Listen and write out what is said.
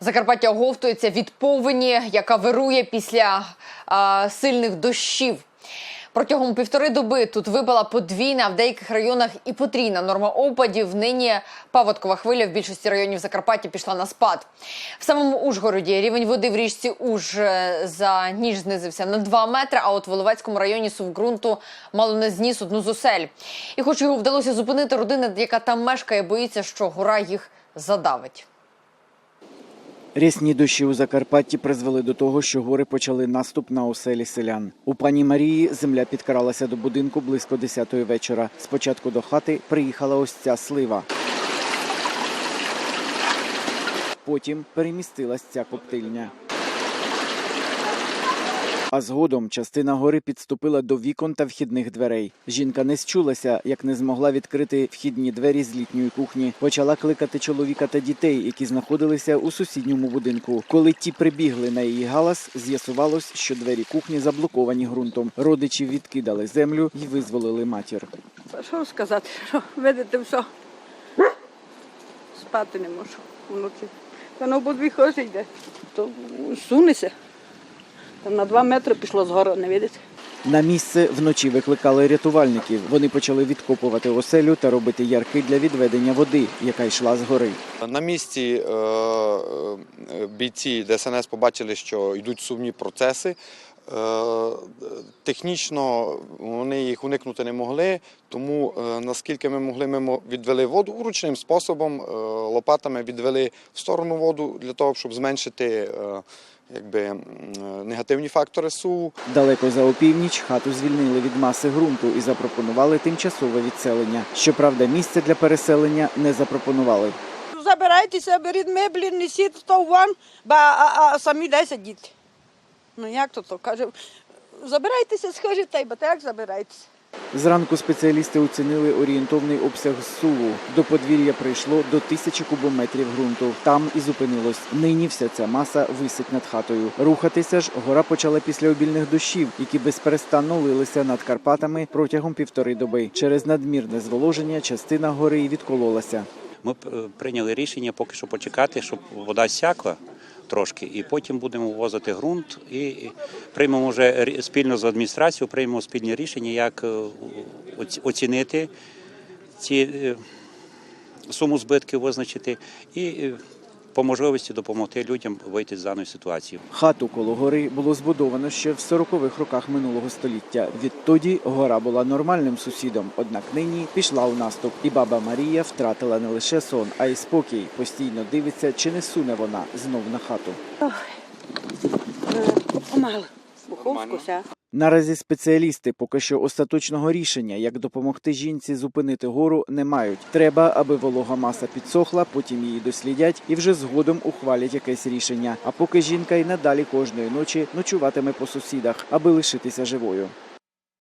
Закарпаття оговтується від повені, яка вирує після а, сильних дощів. Протягом півтори доби тут випала подвійна, в деяких районах і потрійна норма опадів. Нині паводкова хвиля в більшості районів Закарпаття пішла на спад. В самому Ужгороді рівень води в річці Уж е, за ніч знизився на 2 метри, а от в Воловецькому районі сув ґрунту мало не зніс одну з осель. І хоч його вдалося зупинити, родина, яка там мешкає, боїться, що гора їх задавить. Рясні дощі у Закарпатті призвели до того, що гори почали наступ на оселі селян. У пані Марії земля підкралася до будинку близько 10-ї вечора. Спочатку до хати приїхала ось ця слива. Потім перемістилась ця коптильня. А згодом частина гори підступила до вікон та вхідних дверей. Жінка не счулася, як не змогла відкрити вхідні двері з літньої кухні. Почала кликати чоловіка та дітей, які знаходилися у сусідньому будинку. Коли ті прибігли на її галас, з'ясувалось, що двері кухні заблоковані ґрунтом. Родичі відкидали землю і визволили матір. Що сказати? Що, видите, все. Спати не можу вночі. Воно по дві хожі йде, то сунеся. Там на два метри пішло згору, не видите? На місце вночі викликали рятувальників. Вони почали відкопувати оселю та робити ярки для відведення води, яка йшла з гори. На місці е, е, бійці ДСНС побачили, що йдуть сумні процеси. Технічно вони їх уникнути не могли, тому е, наскільки ми могли, ми відвели воду ручним способом, е, лопатами відвели в сторону воду для того, щоб зменшити е, якби, негативні фактори суву. Далеко за опівніч хату звільнили від маси ґрунту і запропонували тимчасове відселення. Щоправда, місце для переселення не запропонували. Забирайтеся, беріть меблі, несіть в то вон, ба, а, а самі де сидіти. Ну як то то? Каже, забирайтеся, схожі, та й ба так забирайтеся. Зранку спеціалісти оцінили орієнтовний обсяг суву. До подвір'я прийшло до тисячі кубометрів ґрунту. Там і зупинилось. Нині вся ця маса висить над хатою. Рухатися ж гора почала після обільних дощів, які безперестанно лилися над Карпатами протягом півтори доби. Через надмірне зволоження частина гори й відкололася. Ми е, прийняли рішення поки що почекати, щоб вода сякла трошки, і потім будемо ввозити ґрунт і приймемо вже спільно з адміністрацією, приймемо спільні рішення, як е, оці- оцінити ці е, суму збитків, визначити. І е, по можливості допомогти людям вийти з даної ситуації. Хату коло гори було збудовано ще в 40-х роках минулого століття. Відтоді гора була нормальним сусідом, однак нині пішла у наступ. І баба Марія втратила не лише сон, а й спокій. Постійно дивиться, чи не суне вона знов на хату. Помало. Буховськуся. Наразі спеціалісти поки що остаточного рішення, як допомогти жінці зупинити гору, не мають. Треба, аби волога маса підсохла, потім її дослідять і вже згодом ухвалять якесь рішення. А поки жінка й надалі кожної ночі ночуватиме по сусідах, аби лишитися живою.